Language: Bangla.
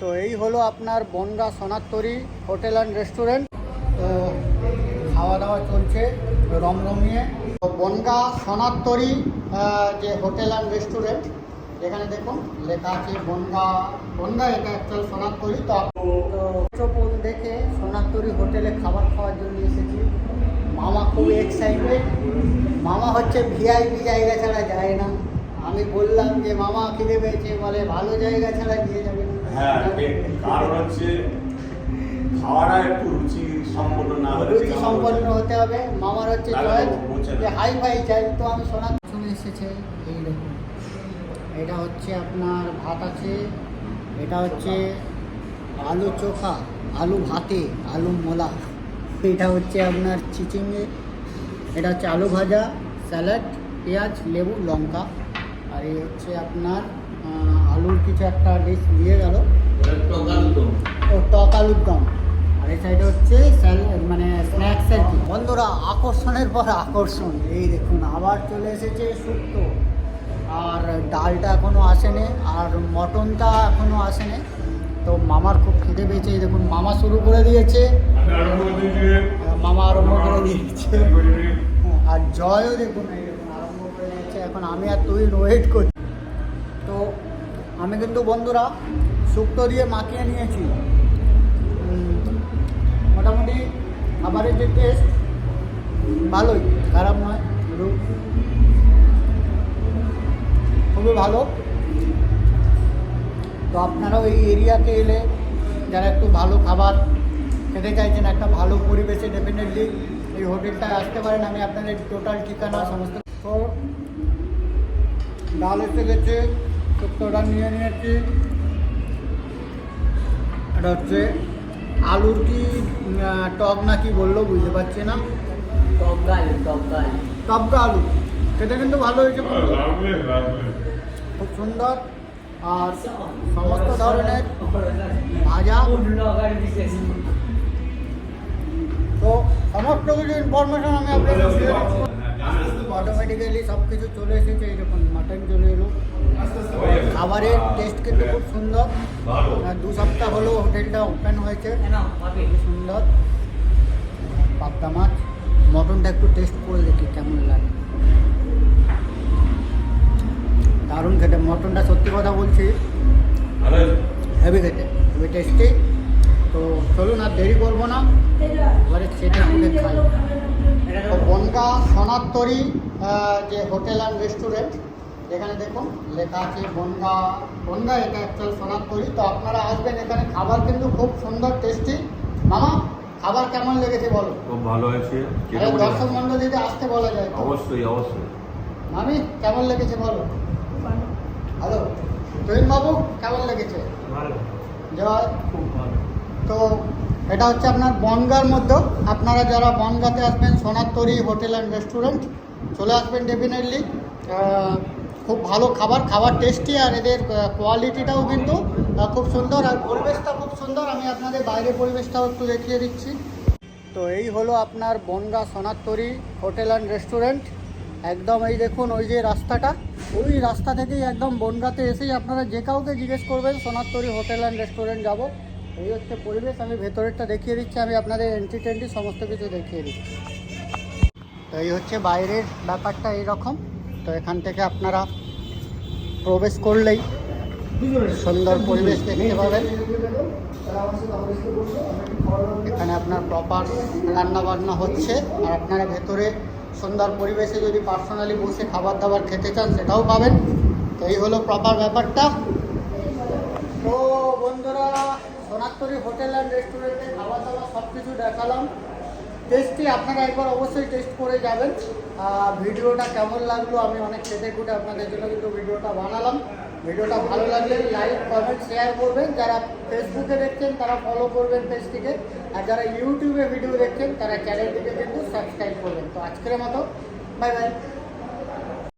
তো এই হলো আপনার Bongaon Sonartori hotel and restaurant. তো খাওয়া দাওয়া চলছে রমরমিয়ে। তো বনগা সোনারতরি যে হোটেল অ্যান্ড রেস্টুরেন্ট এখানে দেখুন লেখা আছে বনগা বনগা এটা অ্যাকচুয়াল সোনারতরি তো উচ্চপন দেখে সোনারতরি হোটেলে খাবার খাওয়ার জন্য এসেছি। মামা খুবই এক্সাইটেড মামা হচ্ছে ভিআইপি জায়গা ছাড়া যায় না। আমি বললাম যে, মামা খিদে পেয়েছে। বলে, ভালো জায়গা ছাড়া নিয়ে যাবে হ্যাঁ কারণ হচ্ছে খাওয়াটা একটু রুচি সম্পন্ন না হলে রুচি সম্পন্ন হতে হবে। মামার হচ্ছে যে হাই ফাই চাই। তো আমি সোনার চলে এসেছে এই দেখুন। এটা হচ্ছে আপনার ভাত আছে এটা হচ্ছে আলু চোখা আলু ভাতে আলু মোলা। এটা হচ্ছে আপনার চিচিঙ্গে এটা হচ্ছে আলু ভাজা স্যালাড পেঁয়াজ লেবু লঙ্কা। আর এই হচ্ছে আপনার আলুর কিছু একটা ডিশ দিয়ে গেল। ও টক আলুর দম। আর এই সাইডে হচ্ছে স্যাল- মানে স্ন্যাক্স আর কি বন্ধুরা আকর্ষণের পর আকর্ষণ। এই দেখুন আবার চলে এসেছে শুক্তো। আর ডালটা এখনও আসেনি আর মটনটা এখনও আসেনি। তো মামার খুব খিদে পেয়েছে এই দেখুন মামা শুরু করে দিয়েছে। মামা আরম্ভ করে দিয়েছে। আর জয়ও দেখুন এই দেখুন আরম্ভ করে দিয়েছে। এখন আমি আর তুই ওয়েট করছি। আমি কিন্তু বন্ধুরা শুক্তো দিয়ে মাখিয়ে নিয়েছি। মোটামুটি খাবারের যে টেস্ট ভালোই, খারাপ নয় খুবই ভালো। তো আপনারাও এই এরিয়াতে এলে যারা একটু ভালো খাবার খেতে চাইছেন, একটা ভালো পরিবেশে ডেফিনেটলি এই হোটেলটায় আসতে পারেন। আমি আপনাদের টোটাল ঠিকানা, সমস্ত ডাল এসে গেছে। শুক্তোটা নিয়ে নিয়েছি। এটা হচ্ছে আলুর কি টক না কি বলল বুঝতে পারছি না। টপকা আলু সেটা কিন্তু ভালো হয়েছে বন্ধু। খুব সুন্দর। আর সমস্ত ধরনের ভাজা। তো সমস্ত কিছু ইনফরমেশন আমি আপনাদের অটোমেটিক্যালি সব কিছু চলে এসেছে দেখুন মাটন চলে এলো। খাবারের টেস্ট কিন্তু খুব সুন্দর। আর দু সপ্তাহ হলো হোটেলটা ওপেন হয়েছে। সুন্দর। পাবদা মাছ। মটনটা একটু টেস্ট করে দেখি কেমন লাগে। দারুণ খেতে। মটনটা সত্যি কথা বলছি। হেভি খেতে। হেভি টেস্টি তো চলুন আর দেরি করব না। এবারে সেটা খুলে খাই। তো বনগা সোনারতরি আহ, যে হোটেল অ্যান্ড রেস্টুরেন্ট এখানে দেখুন লেখা আছে বনগা বনগা এটা অ্যাকচুয়াল সোনারতরি তো আপনারা আসবেন এখানে খাবার কিন্তু খুব সুন্দর টেস্টি মামা খাবার কেমন লেগেছে বলো? খুব ভালো হয়েছে। দর্শক মন্ডলীতে আসতে বলা যায় অবশ্যই অবশ্যই। মামি কেমন লেগেছে বলো? হ্যালো তুহিন বাবু কেমন লেগেছে? ভালো। জয়। তো এটা হচ্ছে আপনার বনগার মধ্যে। আপনারা যারা বনগাতে আসবেন, সোনারতরি হোটেল অ্যান্ড রেস্টুরেন্ট, চলে আসবেন ডেফিনেটলি খুব ভালো খাবার খাবার টেস্টি আর এদের কোয়ালিটিটাও কিন্তু খুব সুন্দর আর পরিবেশটা খুব সুন্দর। আমি আপনাদের বাইরের পরিবেশটাও একটু দেখিয়ে দিচ্ছি। তো এই হলো আপনার Bongaon Sonartori hotel and restaurant. একদম এই দেখুন, ওই যে রাস্তাটা। ওই রাস্তা থেকেই একদম বনগাতে এসেই আপনারা যে কাউকে জিজ্ঞেস করবেন, সোনারতরি হোটেল অ্যান্ড রেস্টুরেন্ট যাব। এই হচ্ছে পরিবেশ, আমি ভেতরেরটা দেখিয়ে দিচ্ছি, আমি আপনাদের এন্ট্রি টেন্ট্রি সমস্ত কিছু দেখিয়ে দিচ্ছি। তো এই হচ্ছে বাইরের ব্যাপারটা এইরকম। তো এখান থেকে আপনারা প্রবেশ করলেই সুন্দর পরিবেশ দেখতে পাবেন। এখানে আপনার প্রপার রান্না বান্না হচ্ছে, আর আপনারা ভেতরে সুন্দর পরিবেশে যদি পার্সোনালি বসে খাবার দাবার খেতে চান, সেটাও পাবেন। তো এই হলো প্রপার ব্যাপারটা তো বন্ধুরা সোনারতরি হোটেল অ্যান্ড রেস্টুরেন্টে খাবার দাবার সব কিছু দেখালাম। টেস্টটি আপনারা একবার অবশ্যই টেস্ট করে যাবেন। ভিডিওটা কেমন লাগল আমি অনেক খেটে খুঁটে আপনাদের জন্য কিন্তু ভিডিওটা বানালাম। ভিডিওটা ভালো লাগলে লাইক কমেন্ট শেয়ার করবেন। যারা ফেসবুকে দেখছেন, তারা ফলো করবেন পেজটিকে আর যারা ইউটিউবে ভিডিও দেখছেন, তারা চ্যানেলটিকে কিন্তু সাবস্ক্রাইব করবেন। তো আজকের মতো বাই বাই